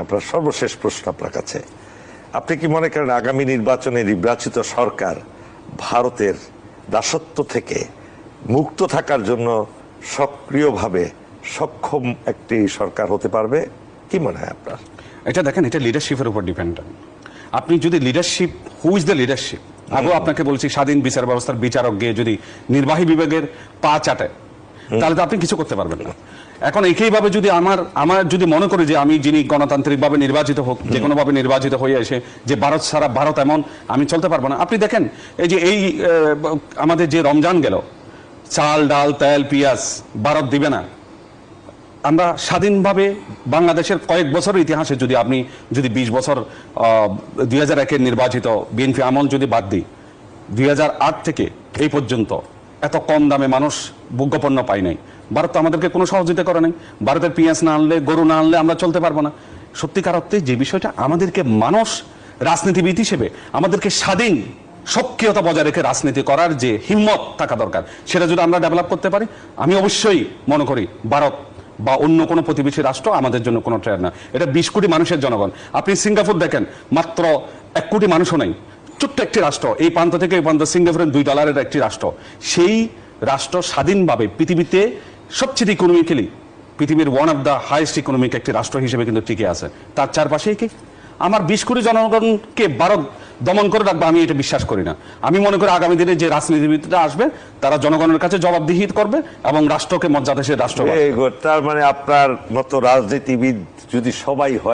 আপনার সর্বশেষ প্রশ্ন আপনার কাছে। আপনি কি মনে করেন আগামী নির্বাচনে নির্বাচিত সরকার ভারতের দাসত্ব থেকে মুক্ত থাকার জন্য সক্রিয়ভাবে সক্ষম একটি সরকার হতে পারবে? কি মনে হয় আপনার? এটা দেখেন এটা লিডারশিপের উপর ডিপেন্ডেন্ট আপনি যদি leadership who is the leadership আগেও আপনাকে বলছি স্বাধীন বিচার ব্যবস্থার বিচারক গিয়ে যদি নির্বাহী বিভাগের পা চাটে তাহলে তো আপনি কিছু করতে পারবেন না। এখন একইভাবে যদি আমার আমার যদি মনে করি যে আমি যিনি গণতান্ত্রিকভাবে নির্বাচিত হোক যে কোনোভাবে নির্বাচিত হয়ে এসে যে ভারত সারা ভারত এমন আমি চলতে পারব না। আপনি দেখেন এই যে এই আমাদের যে রমজান গেল চাল ডাল তেল পিঁয়াজ ভারত দিবে না। আমরা স্বাধীনভাবে বাংলাদেশের কয়েক বছরের ইতিহাসে যদি আপনি যদি বিশ বছর দুই হাজার একের নির্বাচিত বিএনপি আমল যদি বাদ দিই দুই হাজার আট থেকে এই পর্যন্ত এত কম দামে মানুষ ভোগ্যপণ্য পাই নাই। ভারত তো আমাদেরকে কোনো সহযোগিতা করে নাই। ভারতের পেঁয়াজ না আনলে, গরু না আনলে আমরা চলতে পারব না। সত্যিকার অর্থে যে বিষয়টা আমাদেরকে মানুষ রাজনীতিবিদ হিসেবে, আমাদেরকে স্বাধীন, সক্রিয়তা বজায় রেখে রাজনীতি করার যে হিম্মত থাকা দরকার, সেটা যদি আমরা ডেভেলপ করতে পারি, আমি অবশ্যই মনে করি ভারত বা অন্য কোনো প্রতিবেশী রাষ্ট্র আমাদের জন্য কোনো ট্রেড না। এটা বিশ কোটি মানুষের জনগণ। আপনি সিঙ্গাপুর দেখেন, মাত্র এক কোটি মানুষও নাই। ছোট্ট একটি রাষ্ট্র, এই প্রান্ত থেকে এই প্রান্ত সিঙ্গাপুরের দুই ডলারের একটি রাষ্ট্র। সেই রাষ্ট্র স্বাধীনভাবে পৃথিবীতে সবচেয়ে ইকোনমিক্যালি পৃথিবীর one of the highest economic একটি রাষ্ট্র হিসেবে কিন্তু টিকে আছে। তার চারপাশেই কি? আমার বিশ কোটি জনগণকে ভারত দমন করে রাখবে, আমি এটা বিশ্বাস করি না। আমি মনে করি আগামী দিনে যে রাজনীতিবিদরা আসবে, তারা জনগণের কাছে জবাবদিহিত করবে এবং রাষ্ট্রকে মর্যাদাশীল রাষ্ট্র এই গো- তার মানে আপনার মতো রাজনীতিবিদ যদি সবাই হয়